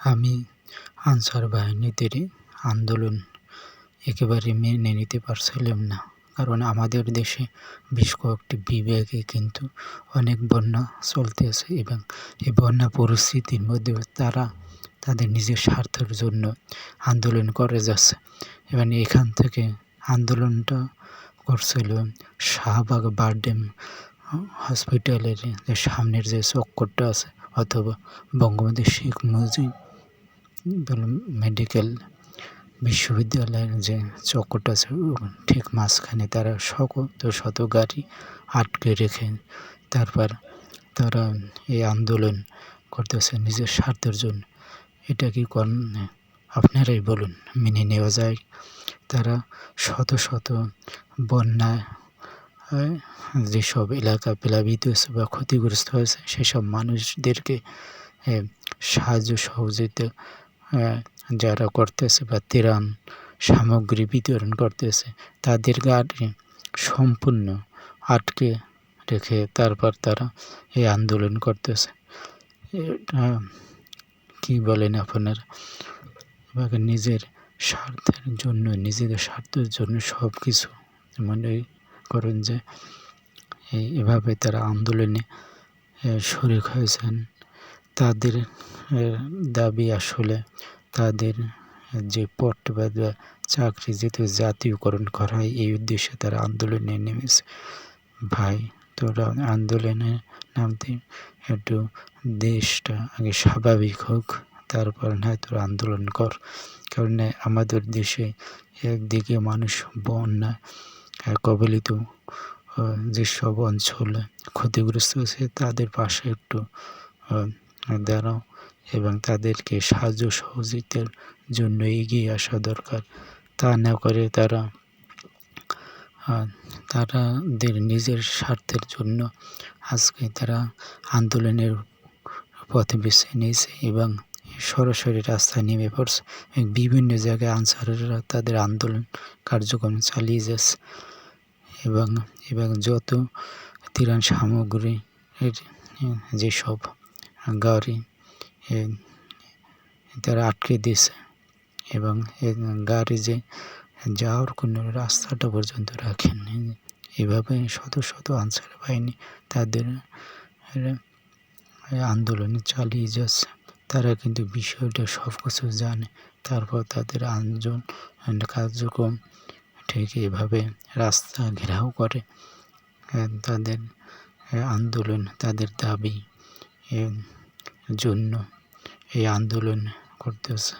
আমি আনসার বাহিনীদের আন্দোলন একেবারে মেনে নিতে পারছিলাম না। কারণ আমাদের দেশে বেশ কয়েকটি বিভাগে কিন্তু অনেক বন্যা চলতে আছে এবং এই বন্যা পরিস্থিতির মধ্যে তারা তাদের নিজের স্বার্থের জন্য আন্দোলন করে যাচ্ছে। এবং এখান থেকে আন্দোলনটা করছিল শাহবাগ বারডেম হসপিটালের সামনের যে চক্করটা আছে অথবা বঙ্গবন্ধু শেখ মুজিব মেডিকেল বিশ্ববিদ্যালয়ের যে চক্করটা আছে ঠিক মাঝখানে তারা শত শত গাড়ি আটকে রেখে তারপর তারা এই আন্দোলন করতেছে নিজের স্বার্থের জন্য। এটা কি আপনারাই বলুন, মেনে নেওয়া যায়। তারা শত শত বন্যায় যেসব এলাকা প্লাবিত হয়েছে বা ক্ষতিগ্রস্ত হয়েছে, সেসব মানুষদেরকে সাহায্য সহযোগিতা যারা করতেছে বা ত্রাণ সামগ্রী বিতরণ করতেছে, তাদের গাড়ি সম্পূর্ণ আটকে রেখে তারপর তারা এই আন্দোলন করতেছে। এটা কী বলেন আপনারা? নিজের স্বার্থের জন্য, নিজেদের স্বার্থের জন্য সব কিছু মনে করেন যে এভাবে তারা আন্দোলনে শরিক হয়েছেন। তাদের দাবি আসলে তাদের যে পট বা চাকরি যেহেতু জাতীয়করণ করা হয়, এই উদ্দেশ্যে তারা আন্দোলনে নেমেছে। ভাই, তোরা আন্দোলনে নামতে একটু দেশটা আগে স্বাভাবিক হোক, তারপর নয় তোরা আন্দোলন কর। কারণ আমাদের দেশে একদিকে মানুষ বন্যা কবলিত যেসব অঞ্চল ক্ষতিগ্রস্ত হয়েছে, তাদের পাশে একটু দাঁড়াও এবং তাদেরকে সাহায্য সহযোগিতার জন্য এগিয়ে আসা দরকার। তা না করে তারা তারাদের নিজের স্বার্থের জন্য আজকে তারা আন্দোলনের পথে বেছে নিয়েছে এবং সরাসরি রাস্তায় নেমে পড়ছে। বিভিন্ন জায়গায় আনসারেরা তাদের আন্দোলন কার্যক্রম চালিয়ে যাচ্ছে এবং এবং যত তিরান সামগ্রী যেসব গাড়ি তারা আটকে দিয়েছে এবং গাড়ি যে যাওয়ার কোনো রাস্তাটা পর্যন্ত রাখেন এভাবে শত শত আনসার বাহিনী তাদের আন্দোলন চালিয়ে যাচ্ছে। তারা কিন্তু বিষয়টা সব কিছু জানে। তারপর তাদের আন্দোলন কার্যক্রম ঠিক এভাবে রাস্তা ঘেরাও করে। তাদের আন্দোলন, তাদের দাবি জন্য এই আন্দোলন করতেছে।